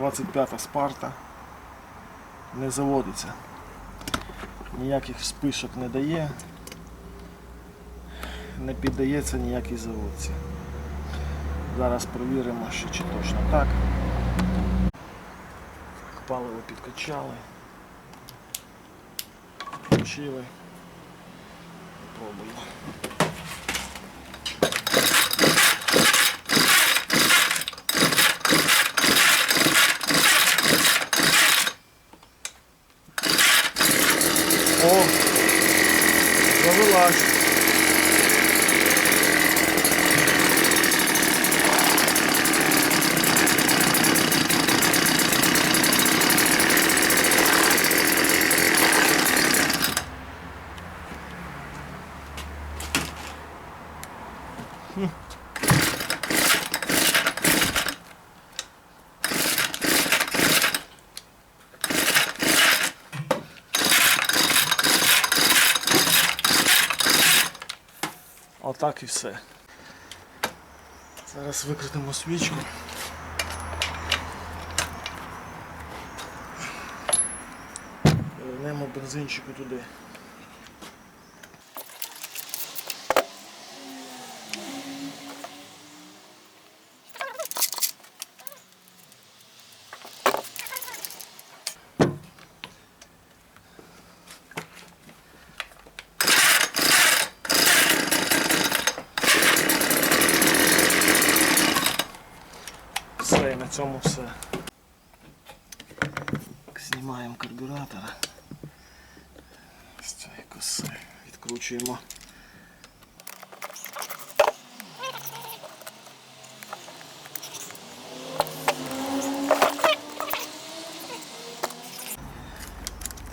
25 Спарта не заводиться. Ніяких спишок не дає, не піддається ніякій заводці. Зараз перевіримо, що чи точно так. Паливо підкачали. Включили. Пробуємо. Отак і все. Зараз викрутимо свічку. Повернемо бензинчику туди. Все, і на цьому все. Знімаємо карбюратор. З цієї коси відкручуємо.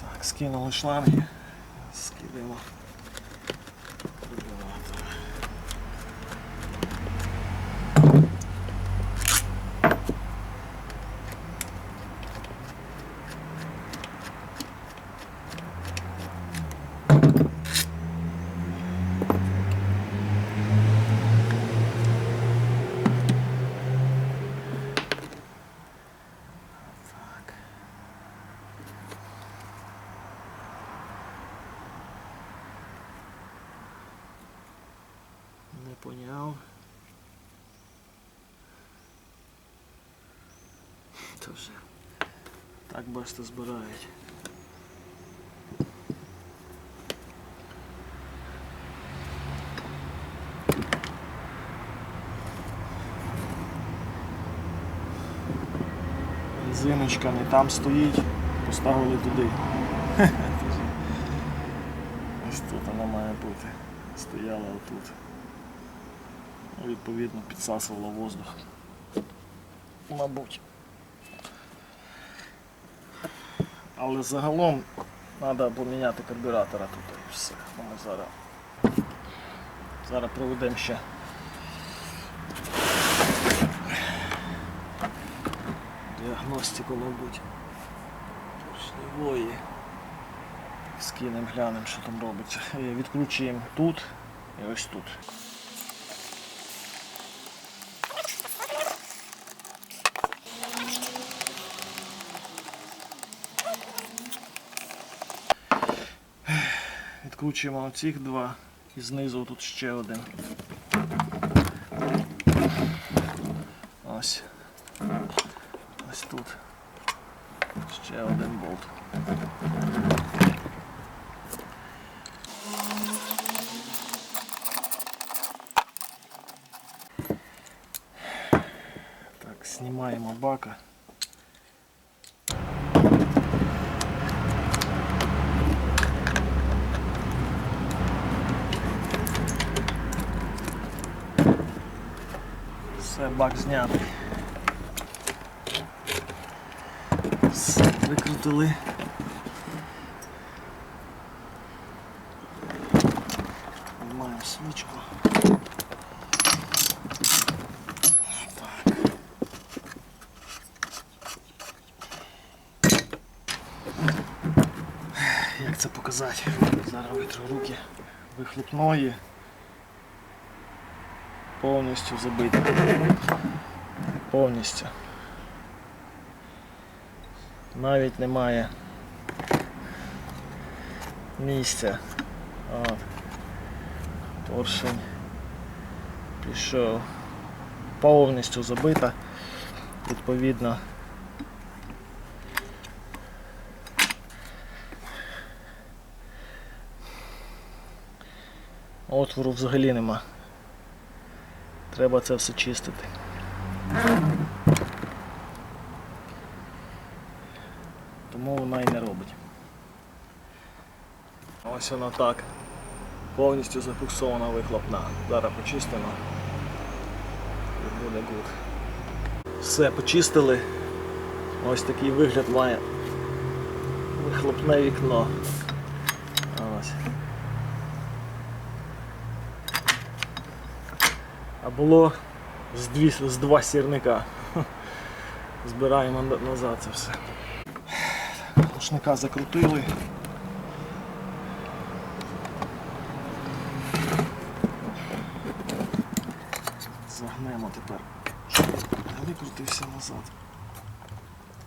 Так, скинули шланги. Скидаємо карбюратор. Так. Не поняв. То вже. Так бачите збирають. Бензиночка не там стоїть, поставили туди. Ось тут вона має бути. Стояла отут. Ну, Відповідно підсасувала воздух. Мабуть. Але загалом треба поміняти карбюратора тут і все. Ми зараз, зараз проведемо ще. Діагностику, мабуть. Поршневої. Скинемо, глянемо, що там робиться. Відключуємо тут і ось тут. Відкручуємо оцих два і знизу тут ще один. Ось. Ось тут. Ще один болт. Так, знімаємо бака. Все, бак знятий. Все, викрутили. Знімаємо свічку. Як це показати? Зараз витру руки вихлопної. Повністю забита. Повністю. навіть немає місця. От. Поршень пішов повністю забита. Відповідно. Отвору взагалі нема. Треба це все чистити. Тому вона і не робить. Ось вона так. Повністю зафіксована вихлопна. Зараз почистимо. І буде гуд. Все, почистили. Ось такий вигляд має вихлопне вікно. Ось. А було з, дві, з два сірника. Збираємо назад це все. Рушника закрутили. Загнемо тепер, щоб викрутився назад.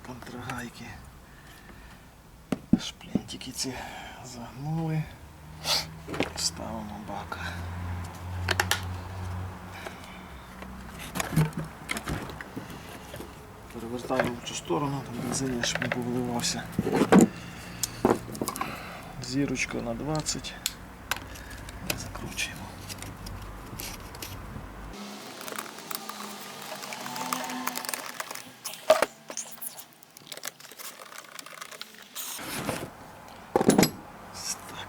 Контрагайки. Шплінтики ці загнули. Ставимо бака. Перевертаємо в цю сторону, там бензин щоб не повливався. Зірочка на 20. Закручуємо. Ось Так.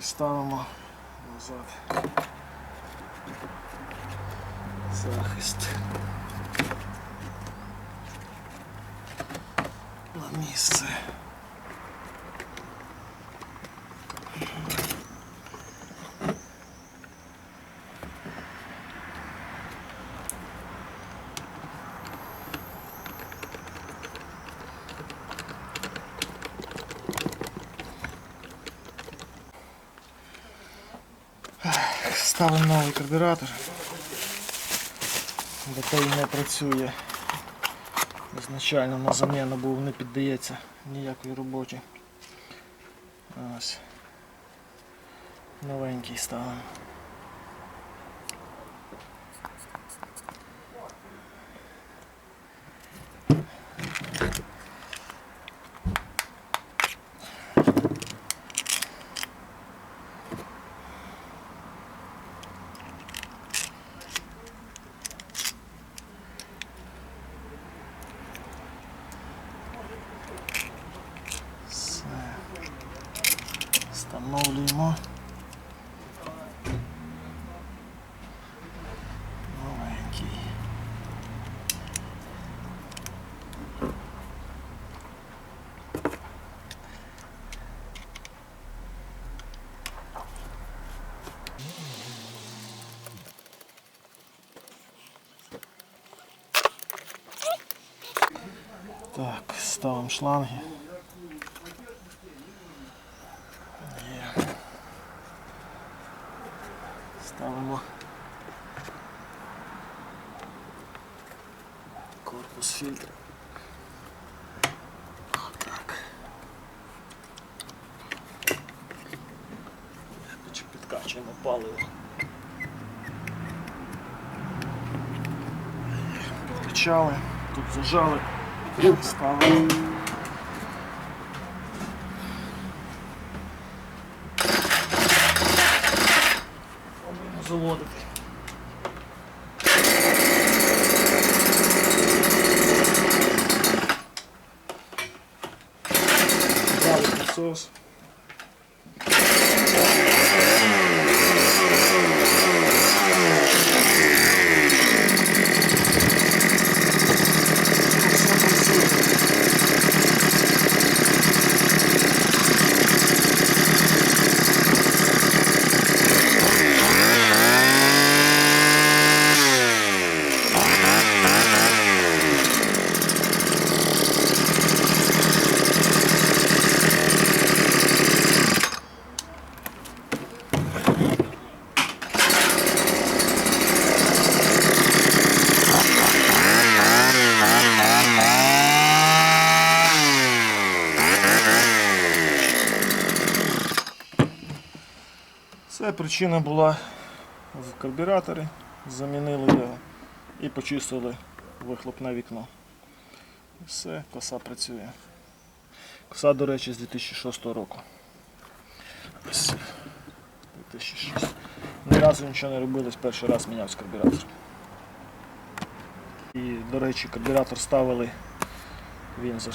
І ставимо назад Захист на місце. Ставимо новий карбюратор. Батарей не працює. Ізначально на заміну був не піддається ніякої роботі. Ось. Новенький ставимо. Все. Встановлюємо. Новенький. Так, ставимо шланги. Ставимо корпус фільтра. Так. Підкачуємо паливо. Підкачали, тут зажали, ставимо. Заводити. Далі насос. Все, причина була в карбюраторі, замінили його і почистили вихлопне вікно. Все, коса працює. Коса, до речі, з 2006 року. Ось. 2006. Ні разу нічого не робилось, перший раз мінявся карбюратор. І, до речі, карбюратор ставили Вінзор.